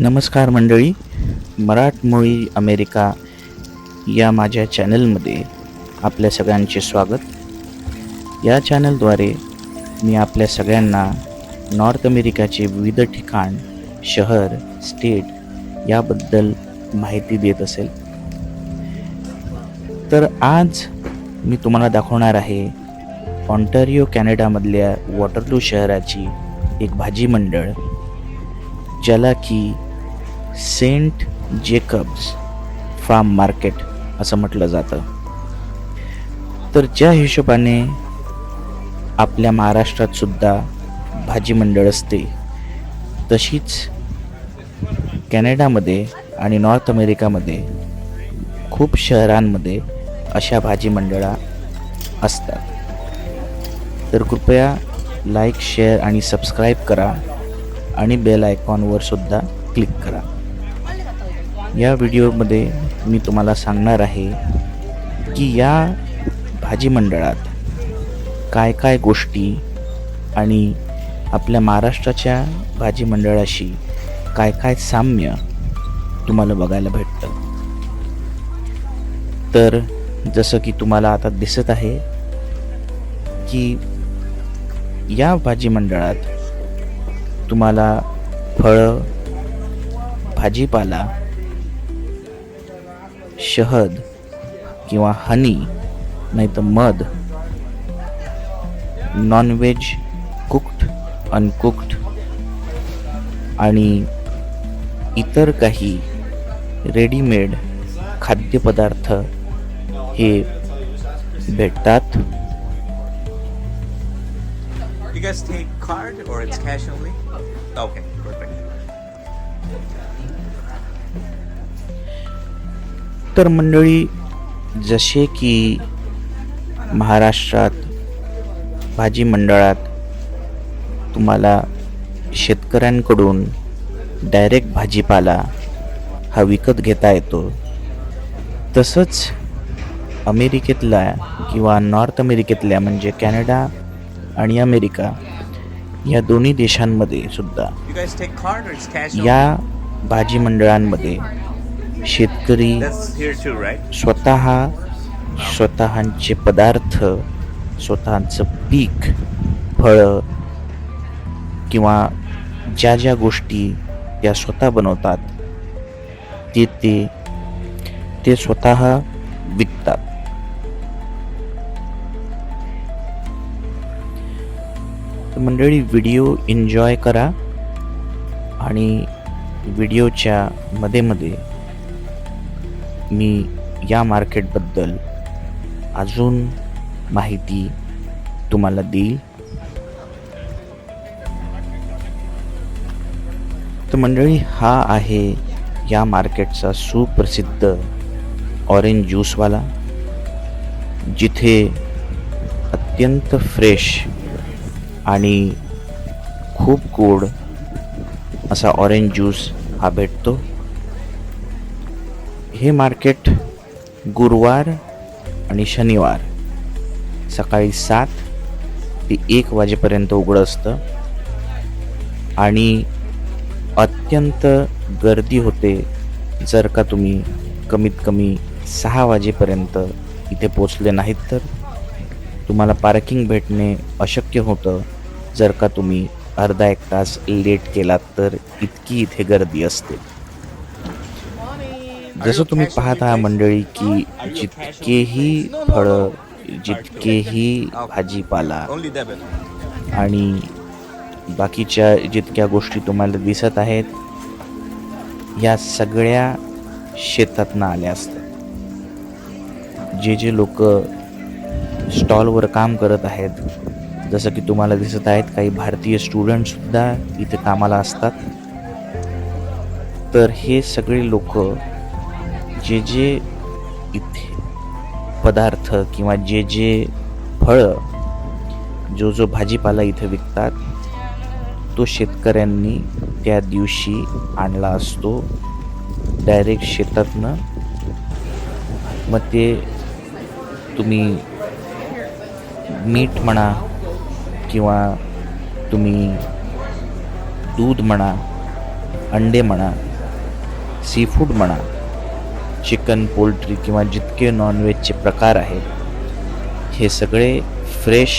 नमस्कार मंडळी. मराठमोळी अमेरिका या माझ्या चॅनलमध्ये आपल्या सगळ्यांचे स्वागत. या चॅनलद्वारे मी आपल्या सगळ्यांना नॉर्थ अमेरिकाचे विविध ठिकाण शहर स्टेट याबद्दल माहिती देत असेल. तर आज मी तुम्हाला दाखवणार आहे ऑन्टारिओ कॅनडामधल्या वॉटरलू शहराची एक भाजी मंडळ ज्याला की सेंट जेकब्स फार्म मार्केट असं म्हटलं जातं. तर ज्या हिशोबाने आपल्या महाराष्ट्रात सुद्धा भाजी मंडळ असते तशीच कॅनडामध्ये आणि नॉर्थ अमेरिकामध्ये खूप शहरांमध्ये अशा भाजी मंडळा असतात. तर कृपया लाईक शेअर आणि सबस्क्राईब करा आणि बेल आयकॉनवर सुद्धा क्लिक करा. या व्हिडिओमध्ये मी तुम्हाला सांगणार आहे की या भाजी मंडळात काय काय गोष्टी आणि आपल्या महाराष्ट्राच्या भाजी मंडळाशी काय काय साम्य तुम्हाला बघायला भेटतं. तर जसं की तुम्हाला आता दिसत आहे की या भाजी मंडळात तुम्हाला फळं भाजीपाला शहद किंवा हनी नाही तर मध. नॉनव्हेज कुक्ड अनकुक्ड आणि इतर काही रेडीमेड खाद्यपदार्थ हे भेटतात. You guys take card or it's cash only? Okay, तर मंडळी जसे की महाराष्ट्रात भाजी मंडळात तुम्हाला शेतकऱ्यांकडून डायरेक्ट भाजीपाला हा विकत घेता येतो तसंच अमेरिकेतल्या किंवा नॉर्थ अमेरिकेतल्या म्हणजे कॅनडा आणि अमेरिका या दोन्ही देशांमध्ये सुद्धा? या भाजी मंडळांमध्ये शेतकरी? स्वतः स्वतःचे पदार्थ स्वतःचं पीक फळं किंवा ज्या ज्या गोष्टी त्या स्वतः बनवतात ते ते ते स्वतः विकतात मंडळी व्हिडिओ एन्जॉय करा आणि व्हिडिओच्या मध्ये मध्ये मी या मार्केटबद्दल अजून माहिती तुम्हाला देईल. तर मंडळी हा आहे या मार्केटचा सुप्रसिद्ध ऑरेंज ज्यूसवाला जिथे अत्यंत फ्रेश आणि खूप गोड असा ऑरेंज ज्यूस हा भेटतो. हे मार्केट गुरुवार आणि शनिवार. सकाळी सात ते एक वाजेपर्यंत उघडं असतं. आणि अत्यंत गर्दी होते जर का तुम्ही कमीत कमी सहा वाजेपर्यंत इथे पोचले नाहीत तर. तुम्हाला पार्किंग भेटणे अशक्य होतं. जर का तुम्ही अर्धा एक तास लेट केलात तर इतकी इथे गर्दी असते. जसं तुम्ही पाहत आहात मंडळी की जितकेही फळं जितकेही भाजीपाला आणि बाकीच्या जितक्या गोष्टी तुम्हाला दिसत आहेत या सगळ्या शेतातनं आल्या असतात. जे जे लोक स्टॉलवर काम करत आहेत जसं की तुम्हाला दिसत आहेत काही भारतीय स्टुडंटसुद्धा इथे कामाला असतात. तर हे सगळे लोक जे जे इथे पदार्थ किंवा जे जे फळं जो जो भाजीपाला इथे विकतात तो शेतकऱ्यांनी त्या दिवशी आणला असतो. डायरेक्ट शेतातनं. मग ते तुम्ही मीठ म्हणा किंवा तुम्ही दूध म्हणा अंडे म्हणा सी फूड म्हणा चिकन पोल्ट्री किंवा जितके नॉनव्हेजचे प्रकार आहेत हे सगळे फ्रेश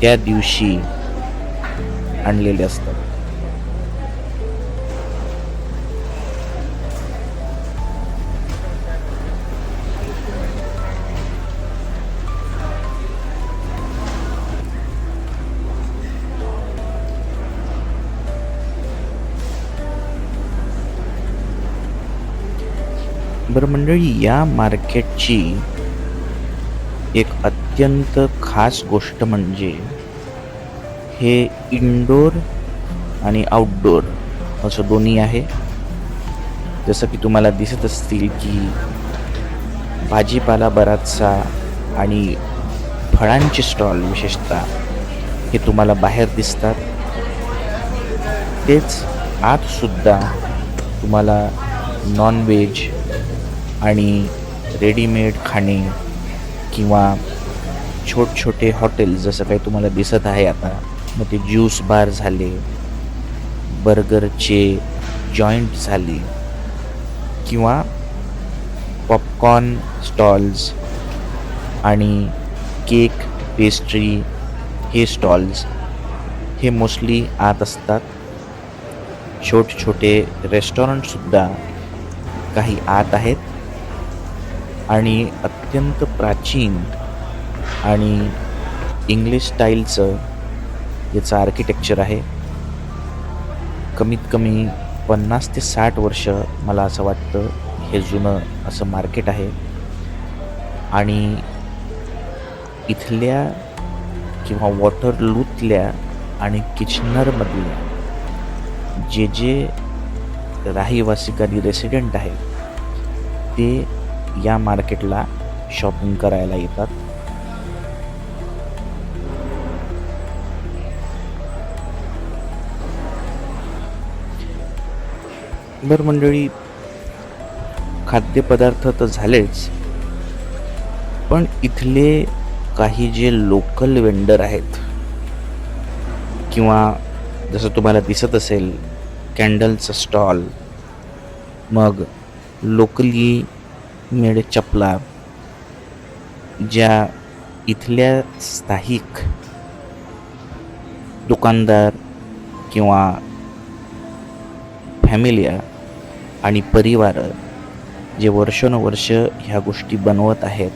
त्या दिवशी आणलेले असतात. बरं मंडळी या मार्केटची एक अत्यंत खास गोष्ट म्हणजे हे इनडोर आणि आउटडोर असं दोन्ही आहे. जसं की तुम्हाला दिसत असतील की भाजीपाला बराचसा आणि फळांचे स्टॉल विशेषतः हे तुम्हाला बाहेर दिसतात. तेच आतसुद्धा तुम्हाला नॉनव्हेज आणि रेडीमेड खाणे किंवा छोट छोटे हॉटेल जसं काही तुम्हाला दिसत आहे आता मग ते ज्यूस बार झाले बर्गरचे जॉईंट झाले किंवा पॉपकॉर्न स्टॉल्स आणि केक पेस्ट्री हे स्टॉल्स हे मोस्टली आत असतात. छोट छोटे रेस्टॉरंटसुद्धा काही आत आहेत. आणि अत्यंत प्राचीन आणि इंग्लिश स्टाईलचं याचं आर्किटेक्चर आहे. कमीत कमी पन्नास ते साठ वर्ष मला असं वाटतं हे जुनं असं मार्केट आहे. आणि इथल्या किंवा वॉटरलूतल्या आणि किचनरमधल्या जे जे राहिवासिकांनी आणि रेसिडेंट आहेत ते या मार्केटला शॉपिंग करायला येतात. बरं मंडळी खाद्यपदार्थ तर झालेच पण इथले काही जे लोकल वेंडर आहेत किंवा जसं तुम्हाला दिसत असेल कॅन्डलचं स्टॉल मग लोकली मेड चपला ज्या इथल्या स्थायिक दुकानदार किंवा फॅमिल्या आणि परिवार जे वर्षानुवर्ष ह्या गोष्टी बनवत आहेत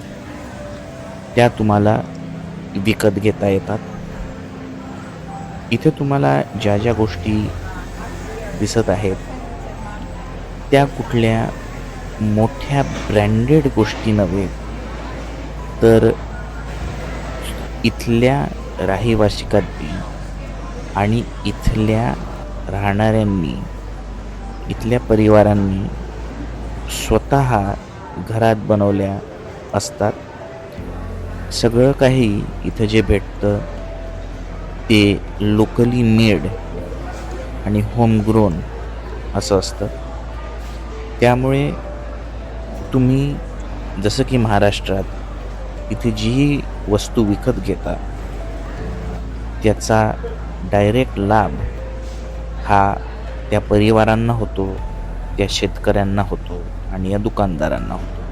त्या तुम्हाला विकत घेता येतात. इथे तुम्हाला ज्या ज्या गोष्टी दिसत आहेत त्या कुठल्या मोठ्या ब्रँडेड गोष्टी नव्हे तर इथल्या राहिवासिकांनी आणि इथल्या राहणाऱ्यांनी इथल्या परिवारांनी स्वतः घरात बनवल्या असतात. सगळं काही इथं जे भेटतं ते लोकली मेड आणि होमग्रोन असं असतं. त्यामुळे तुम्ही जसं की महाराष्ट्रात इथे जीही वस्तू विकत घेता त्याचा डायरेक्ट लाभ हा त्या परिवारांना होतो त्या शेतकऱ्यांना होतो आणि या दुकानदारांना होतो.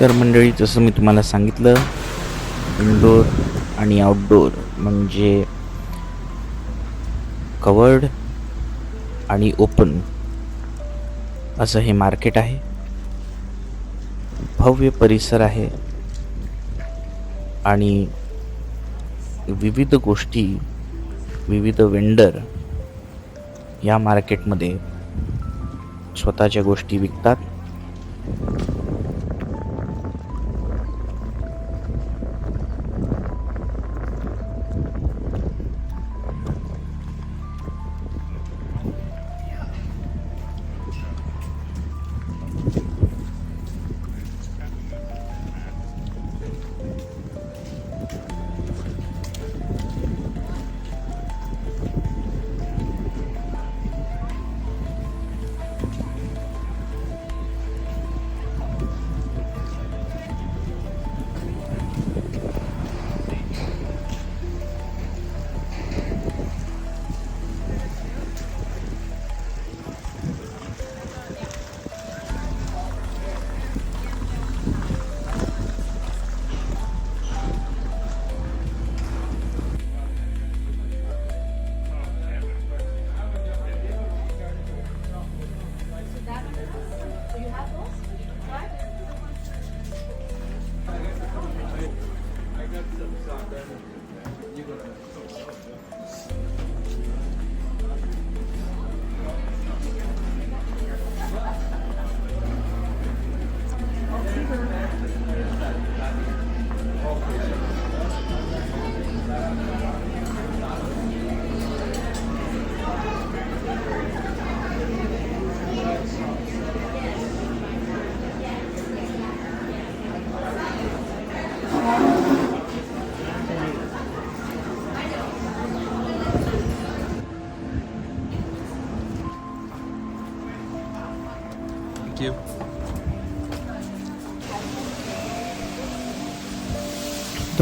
तर मंडळी जसं मी तुम्हाला सांगितलं इनडोर आणि आउटडोर म्हणजे कवर्ड आणि ओपन असं हे मार्केट आहे. भव्य परिसर आहे आणि विविध गोष्टी विविध वेंडर या मार्केटमध्ये स्वतःच्या गोष्टी विकतात.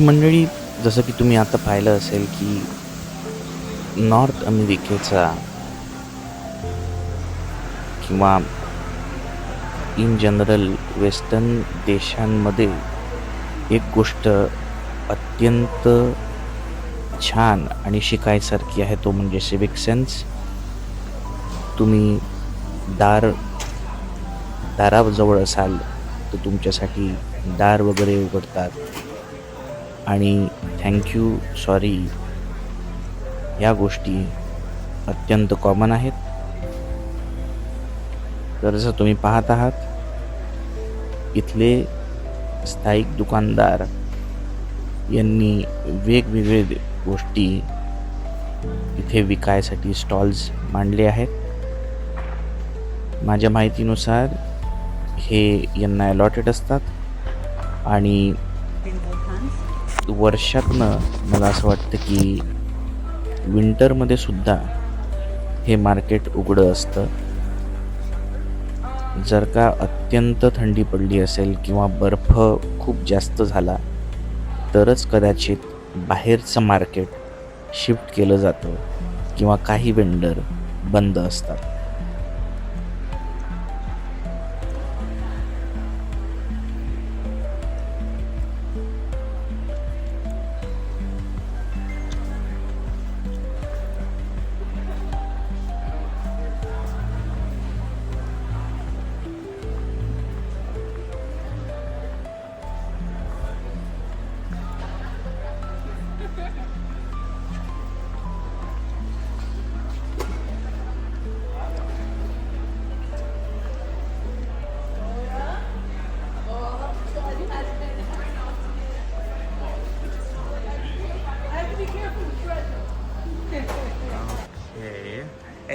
मंडळी जसं की तुम्ही आता पाहिलं असेल की नॉर्थ अमेरिकेचा किंवा इन जनरल वेस्टर्न देशांमध्ये एक गोष्ट अत्यंत छान आणि शिकायसारखी आहे तो म्हणजे सिविक सेन्स तुम्ही दार दाराजवळ असाल तर तुमच्यासाठी दार वगैरे उघडतात. आणि थँक्यू सॉरी या गोष्टी अत्यंत कॉमन आहेत. तर जसं तुम्ही पाहत आहात इथले स्थायिक दुकानदार यांनी वेगवेगळे गोष्टी इथे विकायसाठी स्टॉल्स मांडले आहेत. माझ्या माहितीनुसार हे यांना अलॉटेड असतात. आणि वर्षातनं मला असं वाटतं की विंटरमध्ये सुद्धा हे मार्केट उघडं असतं. जर का अत्यंत थंडी पडली असेल किंवा बर्फ खूप जास्त झाला तरच कदाचित बाहेरचं मार्केट शिफ्ट केलं जातं किंवा काही वेंडर बंद असतात.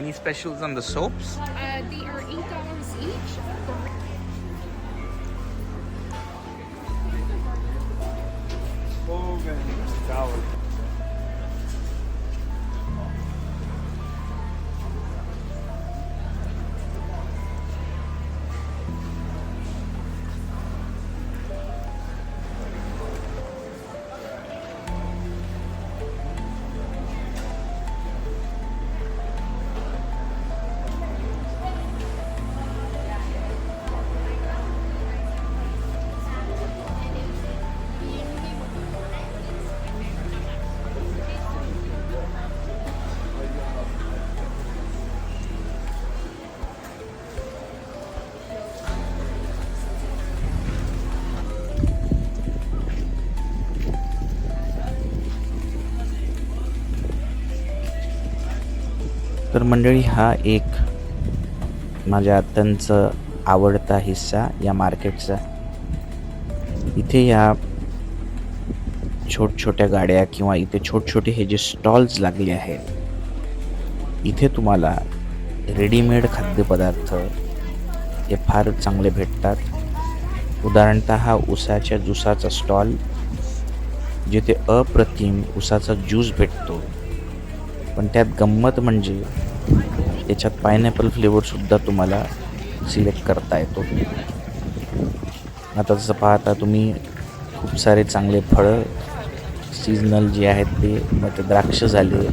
Any specials on the soaps? Uh, they are eight dollars each. तर मंडळी हा एक माझ्या अत्यंत आवडता हिस्सा या मार्केटचा. इथे या छोट छोट्या गाड्या किंवा इथे छोट छोटे हे जे स्टॉल्स लागले आहेत इथे तुम्हाला रेडीमेड खाद्यपदार्थ हे फार चांगले भेटतात. उदाहरणतः हा उसाच्या ज्यूसाचा स्टॉल जिथे अप्रतिम उसाचा ज्यूस भेटतो. पण त्यात गंमत म्हणजे त्याच्यात पायनॅपल फ्लेवरसुद्धा तुम्हाला सिलेक्ट करता येतो. आता जसं पाहता तुम्ही खूप सारे चांगले फळं सीजनल जे आहेत ते मग ते द्राक्ष झाले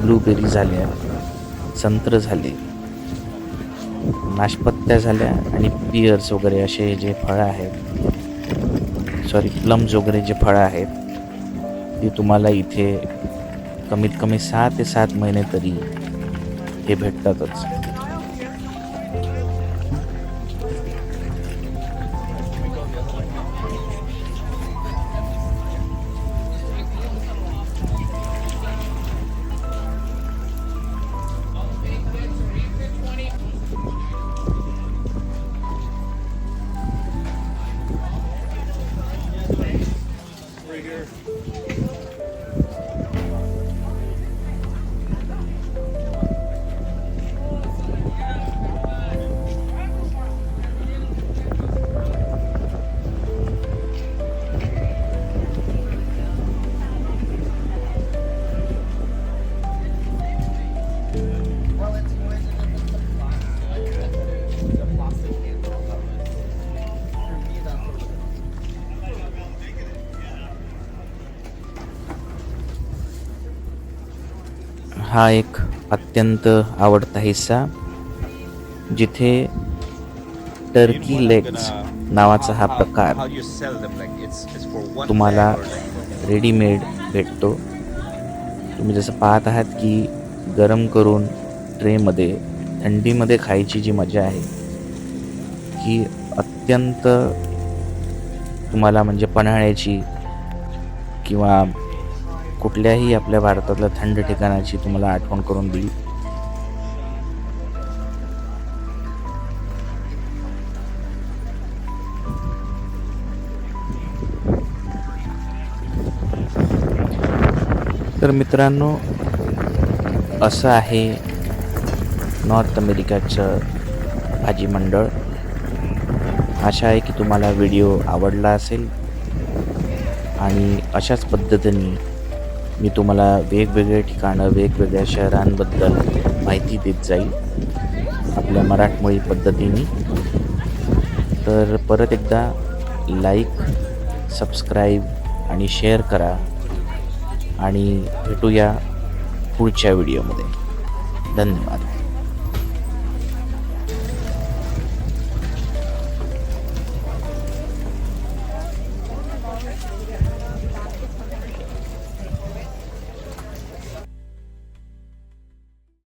ब्लूबेरी झाल्या संत्र झाले नाशपत्त्या झाल्या आणि पियर्स वगैरे असे जे फळं आहेत सॉरी प्लम्स वगैरे जे फळं आहेत ती तुम्हाला इथे कमीत कमी सहा ते सात महिने तरी हे भेटतातच. हा एक अत्यंत आवडता हिस्सा जिथे टर्की लेग्स नावाचा हा प्रकार तुम्हाला रेडीमेड भेटतो. तुम्ही जसं पाहत आहात की गरम करून ट्रेमध्ये थंडीमध्ये खायची जी मजा आहे ही अत्यंत तुम्हाला म्हणजे पन्हाळ्याची किंवा कुठल्याही आपल्या भारतातल्या थंड ठिकाणाची तुम्हाला आठवण करून देईल. तर मित्रांनो असं आहे नॉर्थ अमेरिकाचं भाजी मंडळ. आशा आहे की तुम्हाला व्हिडिओ आवडला असेल. आणि अशाच पद्धतीने मी तुम्हाला वेगवेगळे ठिकाणं वेगवेगळ्या शहरांबद्दल माहिती देत जाईल. आपल्या मराठमोळी पद्धतीने. तर परत एकदा लाईक सबस्क्राईब आणि शेअर करा आणि भेटूया पुढच्या व्हिडिओमध्ये धन्यवाद.